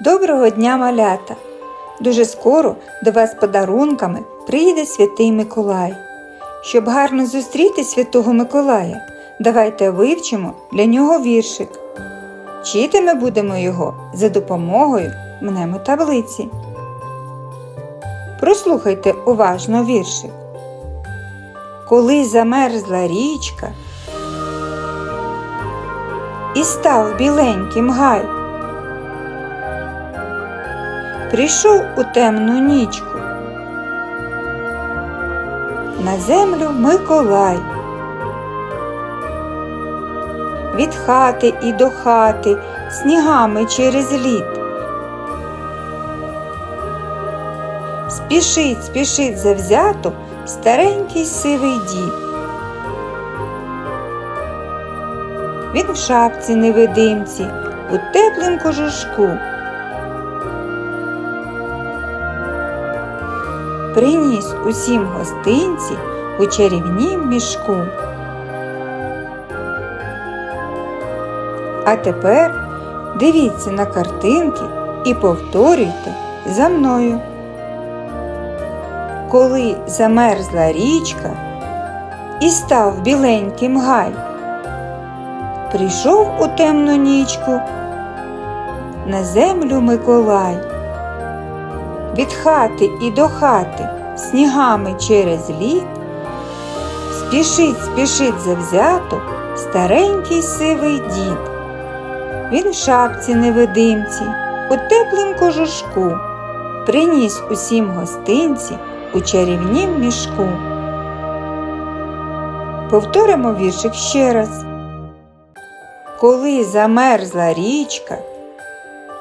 Доброго дня, малята! Дуже скоро до вас подарунками приїде святий Миколай. Щоб гарно зустріти святого Миколая, давайте вивчимо для нього віршик. Вчити ми будемо його за допомогою мнемотаблиці. Прослухайте уважно віршик. Коли замерзла річка і став біленьким гай, прийшов у темну нічку. На землю Миколай. Від хати і до хати снігами через лід. Спішить, спішить завзято старенький сивий дід. Він в шапці невидимці, у теплим кожушку. Приніс усім гостинці у чарівнім мішку. А тепер дивіться на картинки і повторюйте за мною. Коли замерзла річка і став біленьким гай, прийшов у темну нічку на землю Миколай. Від хати і до хати снігами через лід, спішить, спішить завзято старенький сивий дід. Він в шапці невидимці, у теплим кожушку, приніс усім гостинці у чарівнім мішку. Повторимо віршик ще раз. Коли замерзла річка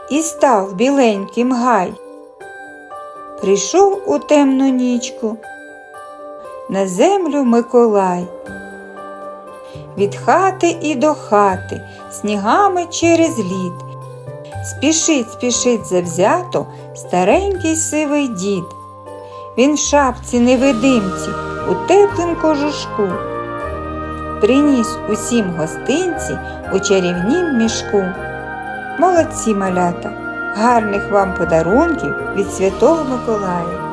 і став біленьким гай, прийшов у темну нічку на землю Миколай. Від хати і до хати снігами через лід. Спішить, спішить завзято старенький сивий дід. Він в шапці невидимці у теплим кожушку. Приніс усім гостинці у чарівнім мішку. Молодці малята! Гарних вам подарунків від Святого Миколая!